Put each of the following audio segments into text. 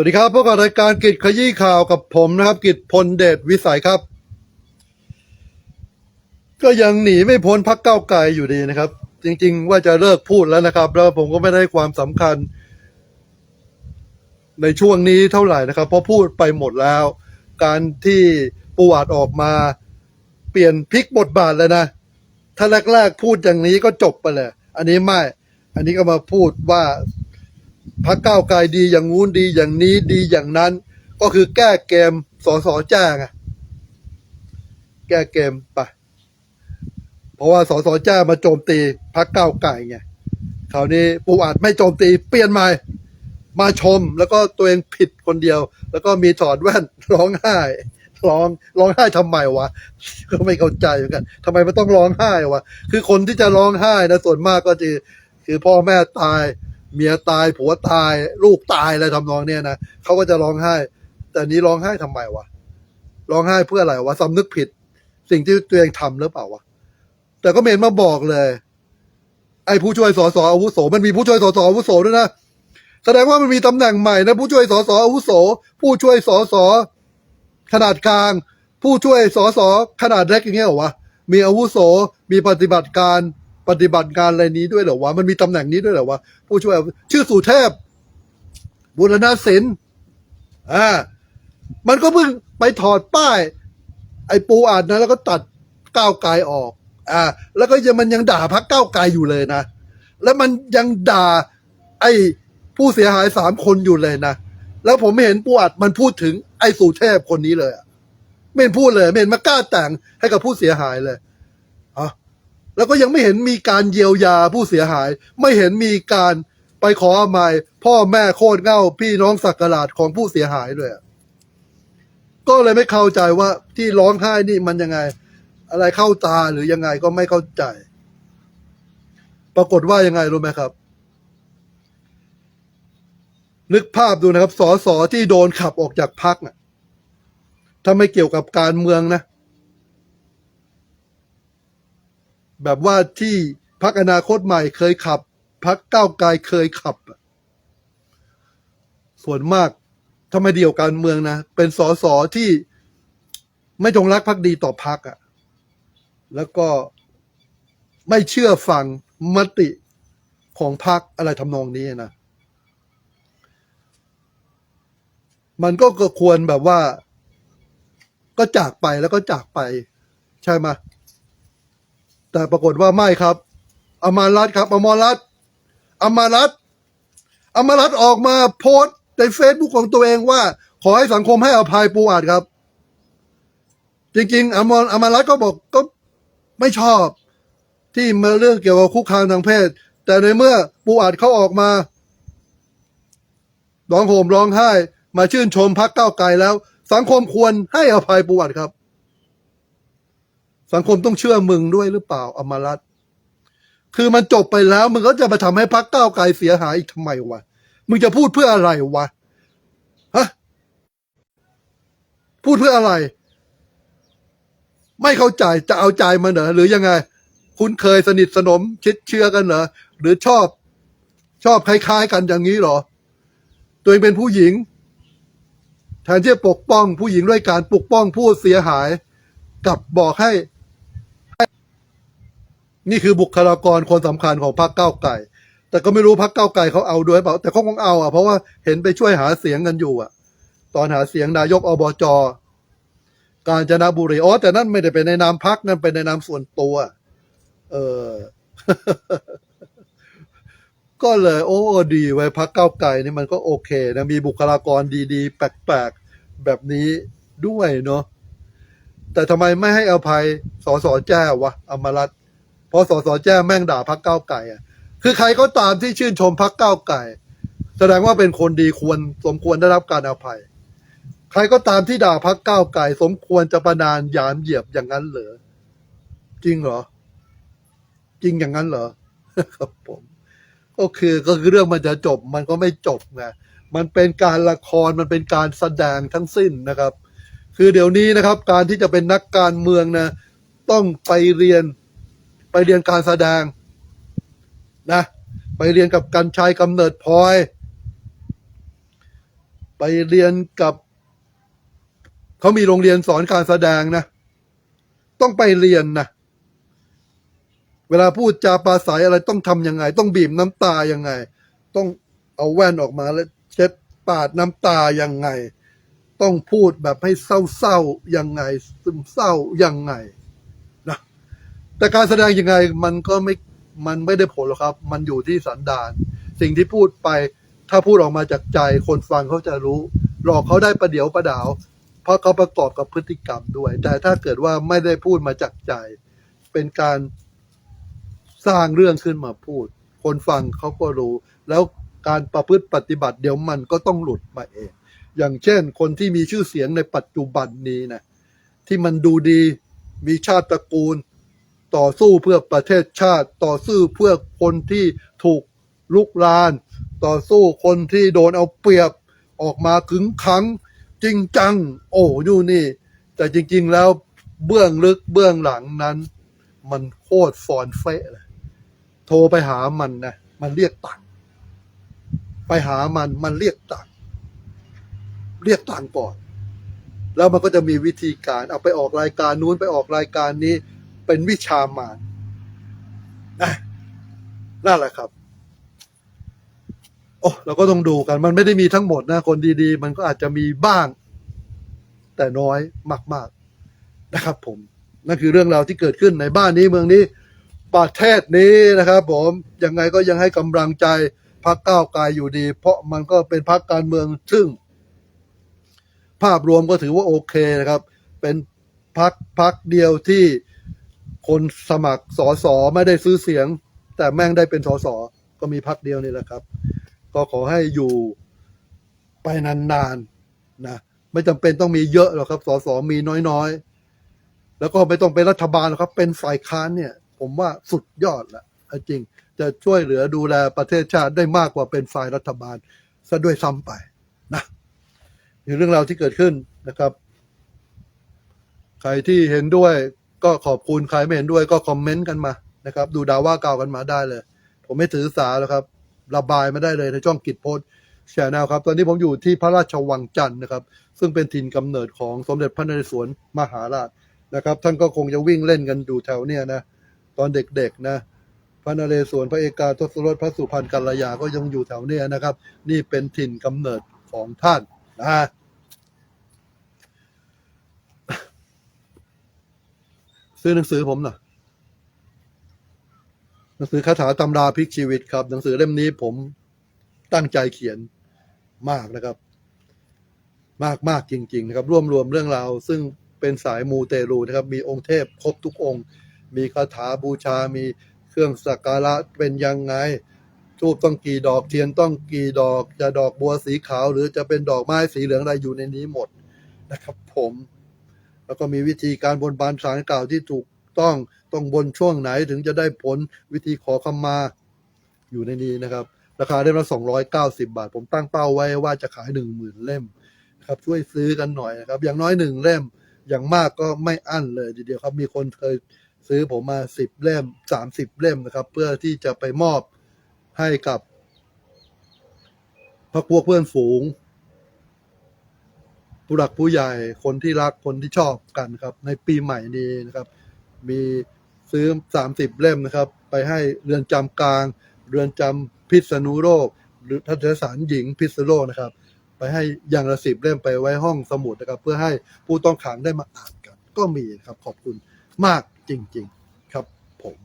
วัสดีครับพบกับรายการกิจขยี้ข่าวกับผมนะครับ กิจพลเดชวิสัยครับ ก็ยังหนีไม่พ้นพักเก้าไกลอยู่ดีนะครับ จริง ๆ ว่าจะเลิกพูดแล้วนะครับ แล้วผมก็ไม่ได้ความสำคัญ ในช่วงนี้เท่าไหร่นะครับ เพราะพูดไปหมดแล้ว การที่ปูอัดออกมา เปลี่ยนพลิกบทบาทเลยนะ ถ้าแรกๆพูดอย่างนี้ก็จบไปเลย อันนี้ไม่ อันนี้ก็มาพูดว่า พักเก้าไกลดีอย่างงู้นดีอย่างนี้ดีอย่างนั้น ก็คือแก้เกมสอสอแจ้งอะแก้เกมไปเพราะว่าสอสอแจ้งมาโจมตีพักเก้าไกลไงคราวนี้ปูอัดไม่โจมตีเปลี่ยนใหม่มาชมแล้วก็ตัวเองผิดคนเดียว แล้วก็มีถอดแว่นร้องไห้ร้องร้องไห้ทำไมวะก็ไม่เข้าใจเหมือนกันทำไมมันต้องร้องไห้วะคือคนที่จะร้องไห้นะส่วนมากก็จะคือพ่อแม่ตาย เมียตายผัวตาย ลูกตายอะไรทำนองเนี้ยนะเขาก็จะร้องไห้ แต่นี้ร้องไห้ทำไมวะร้องไห้เพื่ออะไรวะสำนึกผิด สิ่งที่ตัวเองทำหรือเปล่าวะแต่ก็เมนมาบอกเลย ไอ้ผู้ช่วยสสอาวุโส มันมีผู้ช่วยสสอาวุโสด้วยนะแสดงว่ามันมีตำแหน่งใหม่นะผู้ช่วยสสอาวุโส ผู้ช่วยสสขนาดกลาง ผู้ช่วยสสขนาดเล็กอย่างเงี้ยเหรอวะมีอาวุโสมีปฏิบัติการ ปฏิบัติการอะไรนี้ด้วยเหรอวะมันมีตำแหน่งนี้ด้วยเหรอวะผู้ช่วยชื่อสุเทพ บุรณศิลป์อ่ามันก็เพิ่งไปถอดป้าย ไอ้ปูอัดนะ แล้วก็ตัดก้าวไกลออก อ่า แล้วก็ยังมันยังด่าพักก้าวไกลอยู่เลยนะ แล้วมันยังด่า ไอ้ผู้เสียหายสามคนอยู่เลยนะ แล้วผมไม่เห็นปูอัดมันพูดถึงไอ้สุเทพคนนี้เลย ไม่พูดเลย ไม่เห็นมากล้าแต่งให้กับผู้เสียหายเลย แล้วก็ยังไม่เห็นมีการเยียวยาผู้เสียหาย ไม่เห็นมีการไปขออภัยพ่อแม่โคตรเง่าพี่น้องสักการาดของผู้เสียหายเลยก็เลยไม่เข้าใจว่าที่ร้องไห้นี่มันยังไง อะไรเข้าตาหรือยังไงก็ไม่เข้าใจ ปรากฏว่ายังไงรู้ไหมครับ นึกภาพดูนะครับสอสอที่โดนขับออกจากพักน่ะถ้าไม่เกี่ยวกับการเมืองนะ แบบว่าที่พักอนาคตใหม่เคยขับพักก้าวไกลเคยขับ ส่วนมากถ้าไม่เดียวการเมืองนะ เป็นสอสอที่ไม่จงรักภักดีต่อพักอะ แล้วก็ไม่เชื่อฟังมติของพักอะไรทำนองนี้นะ มันก็ควรแบบว่า ก็จากไปแล้วก็จากไป ใช่ไหม แต่ปรากฏว่าไม่ครับ อมารัตครับ อมรรัตอมารัตอมารัตออกมาโพสต์ในเฟซบุ๊กของตัวเองว่า ขอให้สังคมให้อภัยปูอัดครับ จริงๆ อมรอมารัตก็บอกก็ไม่ชอบ ที่มาเรื่องเกี่ยวกับคุกคามทางเพศ แต่ในเมื่อปูอัดเขาออกมาร้องโหมร้องไห้ มาชื่นชมพักเก้าไกลแล้ว สังคมควรให้อภัยปูอัดครับ สังคมต้องเชื่อมึงด้วยหรือเปล่าอมรัตคือมันจบไปแล้ว มึงก็จะมาทำให้พักก้าวไกลเสียหายอีกทำไมวะ มึงจะพูดเพื่ออะไรวะ ฮะ พูดเพื่ออะไร ไม่เข้าใจจะเอาใจมันเหรอหรือยังไง คุณเคยสนิทสนมชิดเชื่อกันเหรอหรือชอบ ชอบคล้ายๆกันอย่างนี้หรอ ตัวเองเป็นผู้หญิง แทนที่จะปกป้องผู้หญิงด้วยการปกป้องผู้เสียหายกลับบอกให้ นี่คือบุคลากรคนสำคัญของพรรคก้าวไก่ แต่ก็ไม่รู้พรรคก้าวไก่เขาเอาด้วยเปล่าแต่เขาคงเอาอะเพราะว่าเห็นไปช่วยหาเสียงกันอยู่อะ ตอนหาเสียงนายกอบจกาญจนบุรีอ๋อแต่นั่นไม่ได้เป็นในนามพักนั่นเป็นในนามส่วนตัว เออ ก็เลย โอ้ดีไว้พักเก้าไก่นี่มันก็โอเคนะมีบุคลากรดีๆ แปลกๆ แบบนี้ด้วยเนาะแต่ทำไมไม่ให้อภัยสสแจ้วะอมรัต พราะสสแจ้แม่งด่าพักเก้าวไก่อะคือใครก็ตามที่ชื่นชมพักเก้าวไก่ แสดงว่าเป็นคนดีควรสมควรได้รับการอภัย ใครก็ตามที่ด่าพักก้าวไก่ สมควรจะประนานยามเหยียบอย่างนั้นเหรอจริงเหรอ จริงอย่างนั้นเหรอครับผมก็คือก็คือเรื่องมันจะจบ มันก็ไม่จบไงมันเป็นการละครมันเป็นการแสดงทั้งสิ้นนะครับ คือเดี๋ยวนี้นะครับ การที่จะเป็นนักการเมืองนะ ต้องไปเรียน ไปเรียนการแสดงนะไปเรียนกับกันชัยกำเนิดพลอย ไปเรียนกับเขามีโรงเรียนสอนการแสดงนะ ต้องไปเรียนนะ เวลาพูดจาปราศัยอะไรต้องทำยังไง ต้องบีบน้ำตายังไง ต้องเอาแว่นออกมาแล้วเช็ดปาดน้ำตายังไง ต้องพูดแบบให้เศร้าๆยังไง ซึมเศร้ายังไง แต่การแสดงยังไงมันก็ไม่มันไม่ได้ผลหรอกครับ มันอยู่ที่สันดาน สิ่งที่พูดไปถ้าพูดออกมาจากใจคนฟังเขาจะรู้ หลอกเขาได้ประเดี๋ยวประดาว เพราะเขาประกอบกับพฤติกรรมด้วย แต่ถ้าเกิดว่าไม่ได้พูดมาจากใจ เป็นการสร้างเรื่องขึ้นมาพูด คนฟังเขาก็รู้ แล้วการประพฤติปฏิบัติเดี๋ยวมันก็ต้องหลุดมาเอง อย่างเช่น คนที่มีชื่อเสียงในปัจจุบันนี้นะที่มันดูดีมีชาติตระกูล ต่อสู้เพื่อประเทศชาติ ต่อสู้เพื่อคนที่ถูกลุกลาน ต่อสู้คนที่โดนเอาเปรียบออกมาขึงขัง จริงจัง โอ้อยู่นี่ แต่จริง ๆ แล้วเบื้องลึกเบื้องหลังนั้น มันโคตรฟอนเฟะเลยโทรไปหามันนะมันเรียกตังไปหามันมันเรียกตังเรียกตังก่อน แล้วมันก็จะมีวิธีการ เอาไปออกรายการนู้นไปออกรายการนี้ เป็นวิชามานนะนั่นแหละครับ โอ้เราก็ต้องดูกัน มันไม่ได้มีทั้งหมดนะ คนดีๆ มันก็อาจจะมีบ้าง แต่น้อยมาก ๆนะครับ ผม นั่นคือเรื่องราวที่เกิดขึ้นในบ้านนี้เมืองนี้ ประเทศนี้นะครับ ผมยังไงก็ยังให้กำลังใจพรรคก้าวไกลอยู่ดี เพราะมันก็เป็นพรรคการเมืองซึ่ง ภาพรวมก็ถือว่าโอเคนะครับ เป็นพรรคพรรคเดียวที่ คนสมัครสอสอไม่ได้ซื้อเสียง แต่แม่งได้เป็นสอสอก็มีพรรคเดียวนี่แหละครับ ก็ขอให้อยู่ไปนานๆนะไม่จำเป็นต้องมีเยอะหรอกครับสอสอมีน้อยๆ แล้วก็ไม่ต้องเป็นรัฐบาลหรอกครับ เป็นฝ่ายค้านเนี่ย ผมว่าสุดยอดละจริง จะช่วยเหลือดูแลประเทศชาติได้มากกว่าเป็นฝ่ายรัฐบาลซะด้วยซ้ำไปนะนี่เรื่องราวที่เกิดขึ้นนะครับ ใครที่เห็นด้วย ก็ขอบคุณใครไม่เห็นด้วยก็คอมเมนต์กันมานะครับ ดูดาว่าเก่ากันมาได้เลย ผมไม่ถือสาแล้วครับ ระบายมาได้เลยในช่องกิจโพสแชร์แนวครับ ตอนนี้ผมอยู่ที่พระราชวังจันทร์นะครับ ซึ่งเป็นถิ่นกำเนิดของสมเด็จพระนเรศวรมหาราชนะครับ ท่านก็คงจะวิ่งเล่นกันอยู่แถวเนี้ยนะตอนเด็กๆนะพระนเรศวรพระเอกาทศรสพระสุพรรณกัลยาก็ยังอยู่แถวเนี้ยนะครับ นี่เป็นถิ่นกำเนิดของท่านนะ ซื้อหนังสือผมหน่อยหนังสือคาถาตำราพลิกชีวิตครับ หนังสือเล่มนี้ผมตั้งใจเขียนมากนะครับ มากมากจริง ๆ นะครับ รวมรวมเรื่องราว ซึ่งเป็นสายมูเตลูนะครับ มีองค์เทพครบทุกองค์ มีคาถาบูชา มีเครื่องสักการะเป็นยังไงทูบต้องกี่ดอกเทียนต้องกี่ดอก จะดอกบัวสีขาว หรือจะเป็นดอกไม้สีเหลืองอะไรอยู่ในนี้หมดนะครับ ผม แล้วก็มีวิธีการบนบานสารกล่าวที่ถูกต้องต้องบนช่วงไหนถึงจะได้ผลวิธีขอขมาอยู่ในนี้นะครับ ราคาเล่มละ290 บาท ผมตั้งเป้าไว้ว่าจะขาย 10,000 เล่มนะครับช่วยซื้อกันหน่อยนะครับ อย่างน้อยหนึ่งเล่มอย่างมากก็ไม่อั้นเลยทีเดียวครับมีคนเคยซื้อผมมา 10 เล่ม 30 เล่มนะครับ เพื่อที่จะไปมอบให้กับพรรคพวกเพื่อนฝูง ผู้หลักผู้ใหญ่คนที่รักคนที่ชอบกันครับ ในปีใหม่นี้นะครับ มีซื้อ 30 เล่มนะครับ ไปให้เรือนจำกลาง เรือนจำพิษณุโลก หรือทัศนสานหญิงพิษณุโลกนะครับ ไปให้อย่างละสิบเล่มไปไว้ห้องสมุดนะครับ เพื่อให้ผู้ต้องขังได้มาอ่านกัน ก็มีครับขอบคุณมากจริง ๆครับผม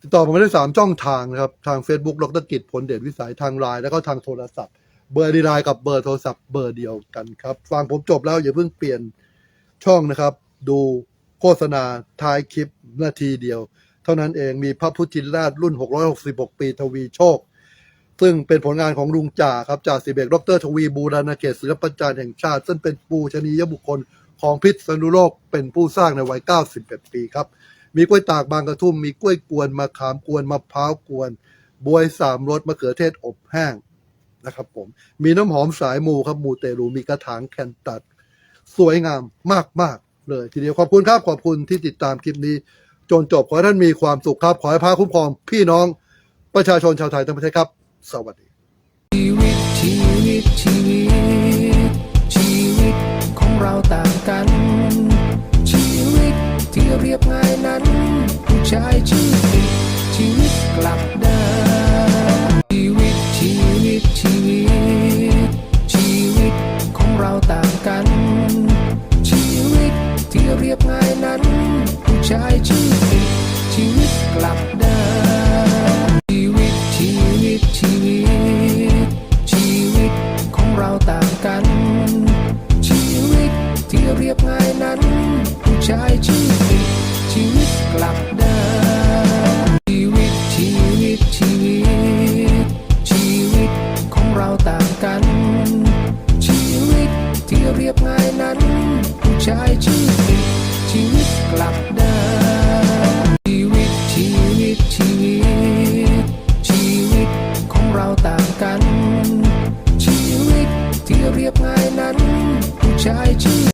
ติดต่อผมได้สามช่องทางนะครับ ทาง Facebook ดรกิจผลเดชวิสัยทางไลน์แล้วก็ทางโทรศัพท์ เบอร์ดีไลน์กับเบอร์โทรศัพท์เบอร์เดียวกันครับ ฟังผมจบแล้วอย่าเพิ่งเปลี่ยนช่องนะครับ ดูโฆษณาท้ายคลิปนาทีเดียว เท่านั้นเองมีพระพุทธชินราชรุ่น 666 ปีทวีโชค ซึ่งเป็นผลงานของลุงจ่าครับจ่าสิเอกดรทวีบูรณเขตศิลปจารย์แห่งชาติ ซึ่งเป็นปูชนียบุคคลของพิษณุโลกเป็นผู้สร้างในวัย 91 ปีครับ มีกล้วยตากบางกระทุ่ม มีกล้วยกวนมะขามกวนมะพร้าวกวน บวยสามรสมะเขือเทศอบแห้ง นะครับผม มีน้ำหอมสายมูครับมูเตลูมีกระถางแคนตัด สวยงามมากๆ เลยทีเดียวขอบคุณครับขอบคุณที่ติดตามคลิปนี้ จนจบขอให้ท่านมีความสุขครับ ขอให้พระคุ้มครองพี่น้องประชาชนชาวไทยทั้งประเทศครับ สวัสดี ต่างกัน ชีวิตที่เรียบง่ายนั้นผู้ชาย